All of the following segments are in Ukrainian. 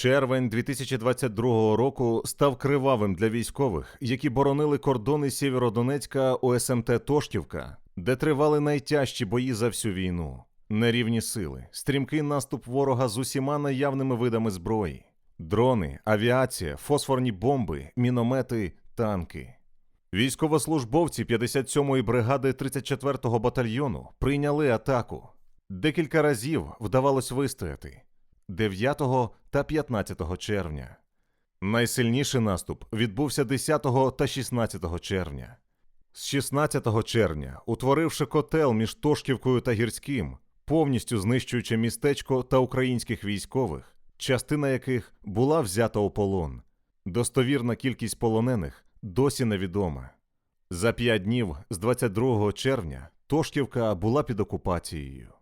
Червень 2022 року став кривавим для військових, які боронили кордони Сєвєродонецька у СМТ Тоштівка, де тривали найтяжчі бої за всю війну. Нерівні сили, стрімкий наступ ворога з усіма наявними видами зброї, дрони, авіація, фосфорні бомби, міномети, танки. Військовослужбовці 57-ї бригади 34-го батальйону прийняли атаку. Декілька разів вдавалось вистояти 9 та 15 червня. Найсильніший наступ відбувся 10 та 16 червня. З 16 червня, утворивши котел між Тошківкою та Гірським, повністю знищуючи містечко та українських військових, частина яких була взята у полон. Достовірна кількість полонених досі невідома. За п'ять днів з 22 червня Тошківка була під окупацією.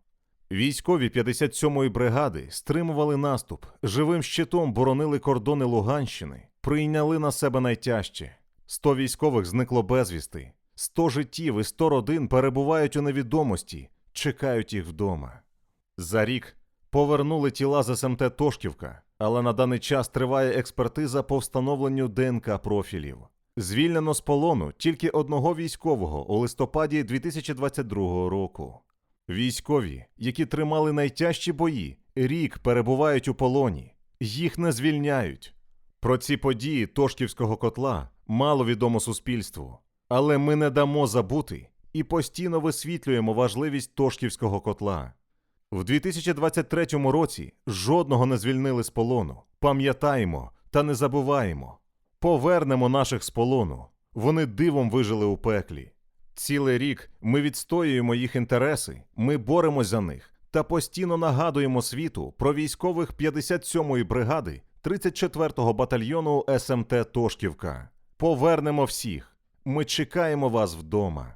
Військові 57-ї бригади стримували наступ, живим щитом боронили кордони Луганщини, прийняли на себе найтяжче. 100 військових зникло безвісти, 100 життів і 100 родин перебувають у невідомості, чекають їх вдома. За рік повернули тіла з СМТ Тошківка, але на даний час триває експертиза по встановленню ДНК профілів. Звільнено з полону тільки одного військового у листопаді 2022 року. Військові, які тримали найтяжчі бої, рік перебувають у полоні, їх не звільняють. Про ці події Тошківського котла мало відомо суспільству, але ми не дамо забути і постійно висвітлюємо важливість Тошківського котла. В 2023 році жодного не звільнили з полону. Пам'ятаємо та не забуваємо. Повернемо наших з полону. Вони дивом вижили у пеклі. Цілий рік ми відстоюємо їх інтереси, ми боремось за них та постійно нагадуємо світу про військових 57-ї бригади 34-го батальйону СМТ Тошківка. Повернемо всіх. Ми чекаємо вас вдома.